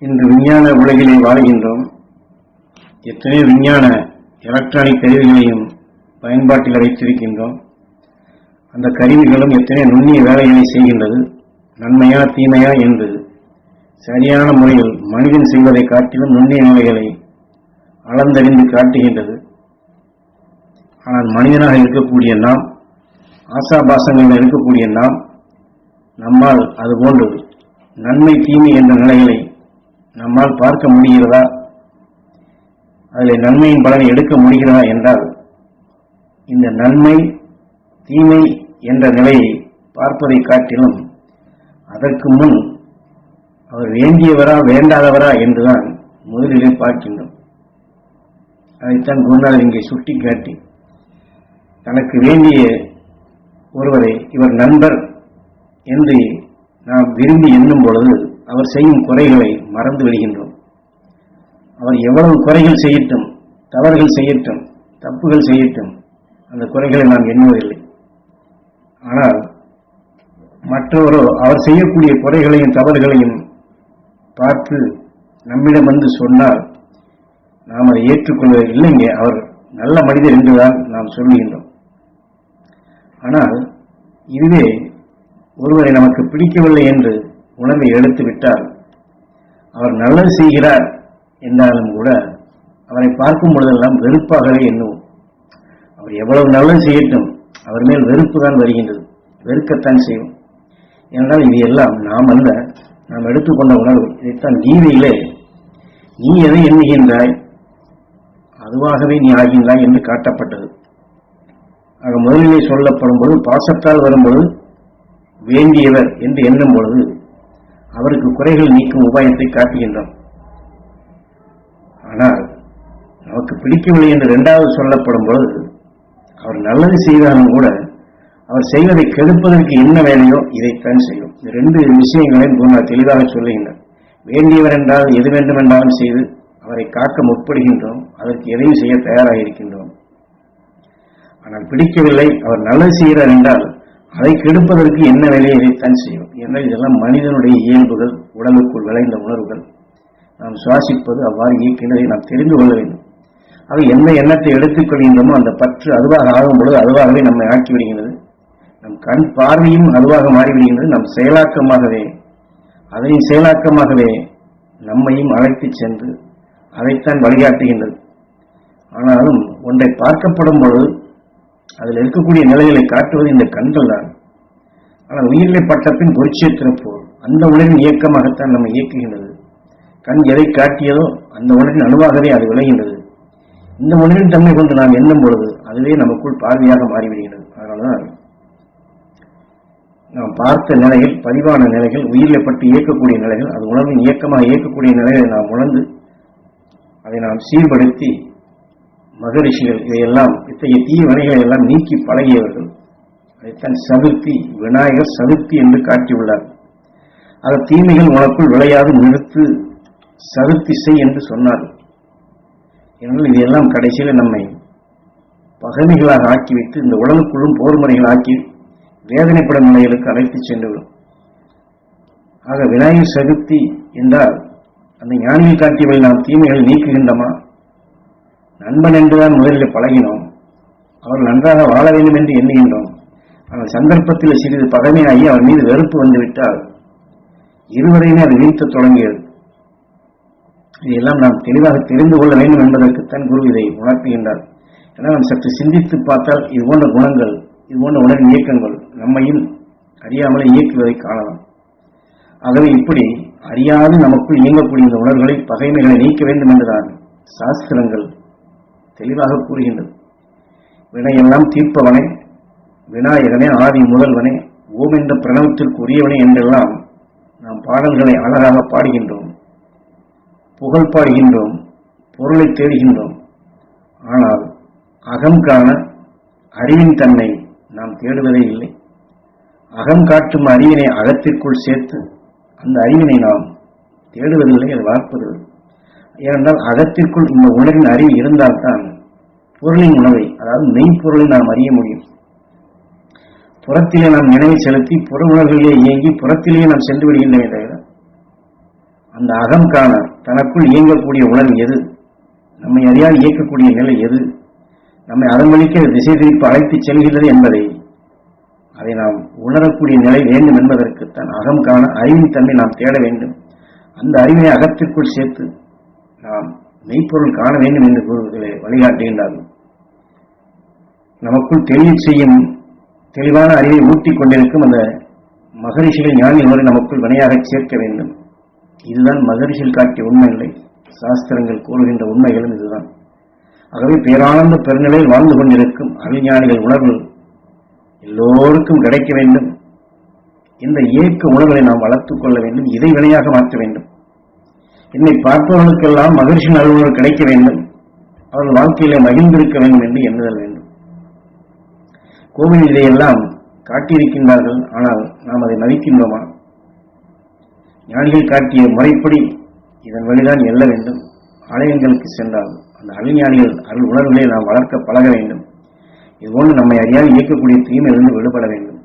இன்று விஞ்ஞான உலகிலே வாழ்கின்றோம். எத்தனையோ விஞ்ஞான எலக்ட்ரானிக் கருவிகளையும் பயன்பாட்டில் வைத்திருக்கின்றோம். அந்த கருவிகளும் எத்தனை நுண்ணிய வேலைகளை செய்கின்றது. நன்மையா தீமையா என்று சரியான முறையில் மனிதன் செய்வதை காட்டிலும் நுண்ணிய நிலைகளை அளந்தறிந்து காட்டுகின்றது. ஆனால் மனிதனாக இருக்கக்கூடிய நாம் ஆசாபாசங்களில் இருக்கக்கூடிய நாம் நம்மால் அதுபோன்று நன்மை தீமை என்ற நிலைகளை நம்மால் பார்க்க முடிகிறதா? அதில் நன்மையின் பலனை எடுக்க முடிகிறதா என்றால் இந்த நன்மை தீமை என்ற நிலையை பார்ப்பதை காட்டிலும் அதற்கு முன் அவர் வேண்டியவரா வேண்டாதவரா என்றுதான் முதலிலே பார்க்கின்றோம். அதைத்தான் குருநாதர் இங்கே சுட்டிக்காட்டி தனக்கு வேண்டிய ஒருவரை இவர் நண்பர் என்று நாம் விரும்பி எண்ணும் பொழுது அவர் செய்யும் குறைகளை மறந்து விடுகின்றோம். அவர் எவ்வளவு குறைகள் செய்யட்டும் தவறுகள் செய்யட்டும் தப்புகள் செய்யட்டும் அந்த குறைகளை நாம் எண்ணுவதில்லை. ஆனால் மற்றவரோ அவர் செய்யக்கூடிய குறைகளையும் தவறுகளையும் பார்த்து நம்மிடம் வந்து சொன்னால் நாம் அதை ஏற்றுக்கொள்வது இல்லைங்க. அவர் நல்ல மனிதர் என்றுதான் நாம் சொல்லுகின்றோம். ஆனால் இதுவே ஒருவரை நமக்கு பிடிக்கவில்லை என்று உணவை எடுத்து விட்டால் அவர் நல்லது செய்கிறார் என்றாலும் கூட அவரை பார்க்கும் பொழுதெல்லாம் வெறுப்பாகவே எண்ணுவோம். அவர் எவ்வளவு நல்லது செய்யட்டும் அவர் மேல் வெறுப்பு தான் வருகின்றது. வெறுக்கத்தான் செய்வோம். ஏனென்றால் இது எல்லாம் நாம் அல்ல நாம் எடுத்துக்கொண்ட உணர்வு இதைத்தான் கீதையிலே நீ எதை எண்ணுகின்றாய் அதுவாகவே நீ ஆகின்றாய் என்று காட்டப்பட்டது. ஆக முதலிலே சொல்லப்படும் பொழுது பாசத்தால் வரும்பொழுது வேண்டியவர் என்று எண்ணும் பொழுது அவருக்கு குறைகள் நீக்கும் உபாயத்தை காட்டுகின்றோம். ஆனால் நமக்கு பிடிக்கவில்லை என்று இரண்டாவது சொல்லப்படும் பொழுது அவர் நல்லது செய்தாலும் கூட அவர் செய்வதை கெடுப்பதற்கு என்ன வேலையோ இதைத்தான் செய்யும். இந்த ரெண்டு விஷயங்களையும் குருநாத் தெளிவாக சொல்லுகின்றார். வேண்டியவர் என்றால் எது வேண்டுமென்றாலும் செய்து அவரை காக்க முற்படுகின்றோம். அதற்கு எதையும் செய்ய தயாராக இருக்கின்றோம். ஆனால் பிடிக்கவில்லை அவர் நல்லது செய்கிறார் என்றால் அதை கெடுப்பதற்கு என்ன வேலையை இதைத்தான் செய்யும்? ஏன்னா இதெல்லாம் மனிதனுடைய இயல்புகள் உடலுக்குள் விளைந்த உணர்வுகள். நாம் சுவாசிப்பது அவ்வாறு இயக்கினதை நாம் தெரிந்து கொள்ள வேண்டும். அது எந்த எண்ணத்தை எடுத்துக்கொள்கின்றமோ அந்த பற்று அதுவாக ஆகும் பொழுது அதுவாகவே நம்மை ஆக்கிவிடுகின்றது நம் கண் பார்வையும் அதுவாக மாறிவிடுகின்றது. நம் செயலாக்கமாகவே அதையும் செயலாக்கமாகவே நம்மையும் அழைத்துச் சென்று அதைத்தான் வழிகாட்டுகின்றது. ஆனாலும் ஒன்றை பார்க்கப்படும் பொழுது அதில் இருக்கக்கூடிய நிலைகளை காட்டுவது இந்த கண்கள் தான். ஆனால் உயிரிலை பட்டப்பின் பின் போல் அந்த உணரின் இயக்கமாகத்தான் நம்ம இயக்குகின்றது. கண் எதை காட்டியதோ அந்த உணரின் அணுவாகவே அது விளைகின்றது. இந்த உணர்வின் தன்மை கொண்டு நாம் எண்ணும் பொழுது அதுவே நமக்குள் பார்வையாக மாறிவிடுகிறது. அதனால்தான் நாம் பார்த்த நிலைகள் பதிவான நிலைகள் உயிரில் பட்டு இயக்கக்கூடிய நிலைகள் அது உணர்வின் இயக்கமாக இயக்கக்கூடிய நிலைகளை நாம் உணர்ந்து அதை நாம் சீர்படுத்தி மகரிஷிகள் இதையெல்லாம் இத்தகைய தீய வினைகளை எல்லாம் நீக்கி பழகியவர்கள் அதைத்தான் சதுர்த்தி விநாயகர் சதுர்த்தி என்று காட்டியுள்ளார். அந்த தீமைகள் உனக்குள் விளையாது நிறுத்து சதுர்த்தி செய் என்று சொன்னார். ஏனென்றால் இதையெல்லாம் கடைசியில் நம்மை பகைமைகளாக ஆக்கி வைத்து இந்த உடலுக்குள்ளும் போர் முறைகள் ஆக்கி வேதனைப்படும் நிலைகளுக்கு அழைத்துச் சென்றுவிடும். ஆக விநாயகர் சதுர்த்தி என்றால் அந்த ஞானியில் காட்டியவை நாம் தீமைகளை நீக்குகின்றமா? நண்பன் என்றுதான் முதலில் பழகினோம். அவர் நன்றாக வாழ வேண்டும் என்று எண்ணுகின்றோம். ஆனால் சந்தர்ப்பத்தில் சிறிது பகமையாகி அவர் மீது வெறுப்பு வந்துவிட்டால் இருவரையுமே அது வீழ்த்த தொடங்கியது. இதையெல்லாம் நாம் தெளிவாக தெரிந்து கொள்ள வேண்டும் என்பதற்குத்தான் குரு இதை உணர்த்துகின்றார். ஏன்னா நாம் சற்று சிந்தித்து பார்த்தால் இது போன்ற குணங்கள் இது போன்ற இயக்கங்கள் நம்மையும் அறியாமலே இயக்குவதை காணலாம். ஆகவே இப்படி அறியாது நமக்குள் இயங்கக்கூடிய இந்த உணர்வுகளை பகைமைகளை நீக்க வேண்டும் என்றுதான் சாஸ்திரங்கள் தெளிவாக கூறுகின்றது. வினையெல்லாம் தீர்ப்பவனே விநாயகனே ஆதி முதல்வனே ஓம் என்ற பிரணவத்திற்கு உரியவனே என்றெல்லாம் நாம் பாடல்களை அழகாக பாடுகின்றோம். புகழ் பாடுகின்றோம் பொருளை தேடுகின்றோம். ஆனால் அகம் காண அறிவின் தன்மை நாம் தேடுவதே இல்லை. அகம் காட்டும் அறிவினை அகத்திற்குள் சேர்த்து அந்த அறிவினை நாம் தேடுவதில்லை அது வார்ப்பதில்லை ஏனென்றால் அகத்திற்குள் இந்த உணர்வின் அறிவு இருந்தால்தான் பொருளின் உணவை அதாவது மெய்ப்பொருளை நாம் அறிய முடியும். புறத்திலே நாம் நினைவை செலுத்தி புற உணர்வுகளிலே இயங்கி புறத்திலேயே நாம் சென்று விடுகின்றன தவிர அந்த அகம் காண தனக்குள் இயங்கக்கூடிய உணர்வு எது? நம்மை அறியால் இயக்கக்கூடிய நிலை எது? நம்மை அதன் வழிக்கு திசை திருப்பி அழைத்துச் செல்கிறது என்பதை அதை நாம் உணரக்கூடிய நிலை வேண்டும் என்பதற்குத்தான் அகம் காண அறிவின் தன்மை நாம் தேட வேண்டும். அந்த அறிவினை அகத்திற்குள் சேர்த்து நாம் மெய்ப்பொருள் காண வேண்டும் என்று கூறுவதை வழிகாட்டுகின்றார்கள் நமக்குள் தெளிவு செய்யும் தெளிவான அறிவை ஊட்டிக் கொண்டிருக்கும் அந்த மகரிஷிகள் ஞானிகள் வரை நமக்குள் வினையாக சேர்க்க வேண்டும். இதுதான் மகரிஷிகள் காட்டிய உண்மைகளை சாஸ்திரங்கள் கூறுகின்ற உண்மைகளும் இதுதான். ஆகவே பேரானந்த பெருநிலையில் வாழ்ந்து கொண்டிருக்கும் அறிஞானிகள் உணர்வு எல்லோருக்கும் கிடைக்க வேண்டும். இந்த இயக்க உணர்வுகளை நாம் வளர்த்துக் கொள்ள வேண்டும். இதை வினையாக மாற்ற வேண்டும். என்னை பார்ப்பவர்களுக்கெல்லாம் மகிழ்ச்சி நல்வுணர்வு கிடைக்க வேண்டும். அவர்கள் வாழ்க்கையில மகிழ்ந்திருக்க வேண்டும் என்று எண்ணுதல் வேண்டும். கோவில் இதையெல்லாம் காட்டியிருக்கின்றார்கள் ஆனால் நாம் அதை மதிக்கின்றோமா? ஞானிகள் காட்டிய முறைப்படி இதன் வழிதான் எல்ல வேண்டும். ஆலயங்களுக்கு சென்றால் அந்த அருள்ஞானிகள் அருள் உணர்வுகளை நாம் வளர்க்க பழக வேண்டும். இதுபோன்று நம்மை அறியாமல் இயக்கக்கூடிய தீமையிலிருந்து விடுபட வேண்டும்.